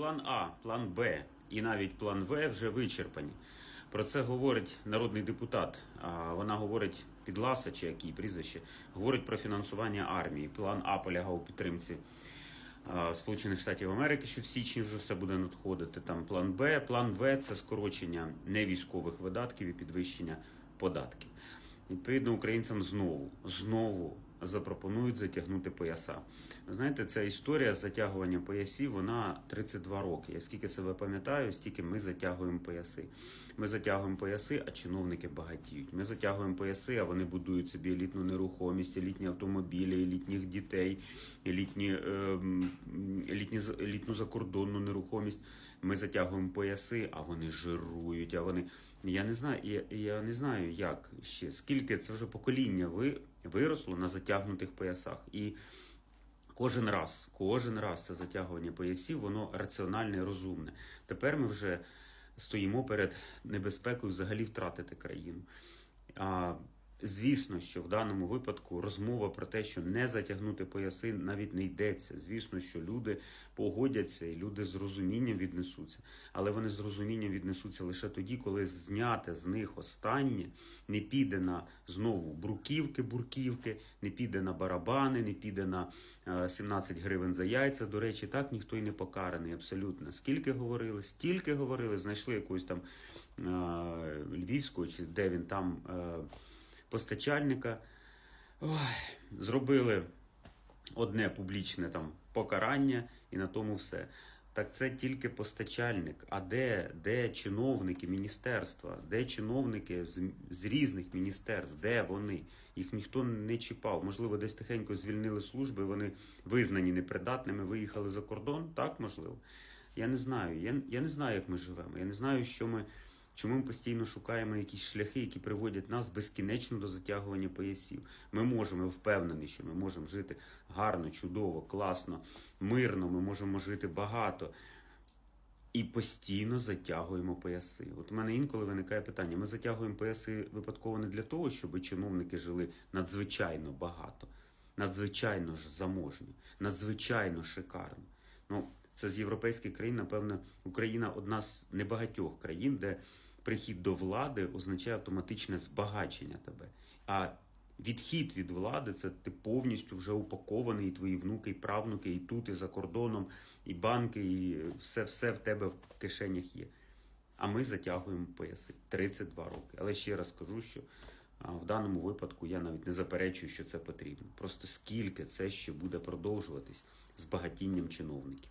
План А, план Б і навіть план В вже вичерпані. Про це говорить народний депутат. Вона говорить Підласа чи який прізвище, говорить про фінансування армії. План А полягав у підтримці Сполучених Штатів Америки, що в січні вже все буде надходити. Там план Б, план В це скорочення невійськових видатків і підвищення податків. Відповідно, українцям знову знову запропонують затягнути пояса. Знаєте, ця історія з затягуванням поясів, вона 32 роки. Я скільки себе пам'ятаю, стільки ми затягуємо пояси. Ми затягуємо пояси, а чиновники багатіють. Ми затягуємо пояси, а вони будують собі елітну нерухомість, елітні автомобілі, елітніх дітей, елітні, ем, елітні, елітну закордонну нерухомість. Ми затягуємо пояси, а вони жирують. А вони я не знаю, я, я не знаю, як ще скільки це вже покоління ви виросло на затягнутих поясах. І кожен раз, кожен раз це затягування поясів, воно раціональне і розумне. Тепер ми вже стоїмо перед небезпекою взагалі втратити країну. Звісно, що в даному випадку розмова про те, що не затягнути пояси, навіть не йдеться. Звісно, що люди погодяться і люди з розумінням віднесуться. Але вони з розумінням віднесуться лише тоді, коли зняти з них останнє не піде на знову бруківки, бурківки, не піде на барабани, не піде на е, 17 гривень за яйця. До речі, так ніхто й не покараний. Абсолютно. Скільки говорили, стільки говорили, знайшли якусь там е, львівського чи де він там е, постачальника. Ой, зробили одне публічне там покарання, і на тому все. Так це тільки постачальник. А де, де чиновники міністерства? Де чиновники з, з різних міністерств? Де вони? Їх ніхто не чіпав. Можливо, десь тихенько звільнили служби, вони визнані непридатними, виїхали за кордон. Так, можливо. Я не знаю. Я, я не знаю, як ми живемо. Я не знаю, що ми. Чому ми постійно шукаємо якісь шляхи, які приводять нас безкінечно до затягування поясів? Ми можемо, я впевнений, що ми можемо жити гарно, чудово, класно, мирно, ми можемо жити багато. І постійно затягуємо пояси. От у мене інколи виникає питання: ми затягуємо пояси випадково не для того, щоб чиновники жили надзвичайно багато, надзвичайно ж заможні, надзвичайно шикарно. Ну, це з європейських країн, напевно, Україна одна з небагатьох країн, де прихід до влади означає автоматичне збагачення тебе. А відхід від влади це ти повністю вже упакований, і твої внуки, і правнуки, і тут, і за кордоном, і банки, і все, все в тебе в кишенях є. А ми затягуємо пояси 32 роки. Але ще раз скажу, що в даному випадку я навіть не заперечую, що це потрібно. Просто скільки це ще буде продовжуватись з багатінням чиновників.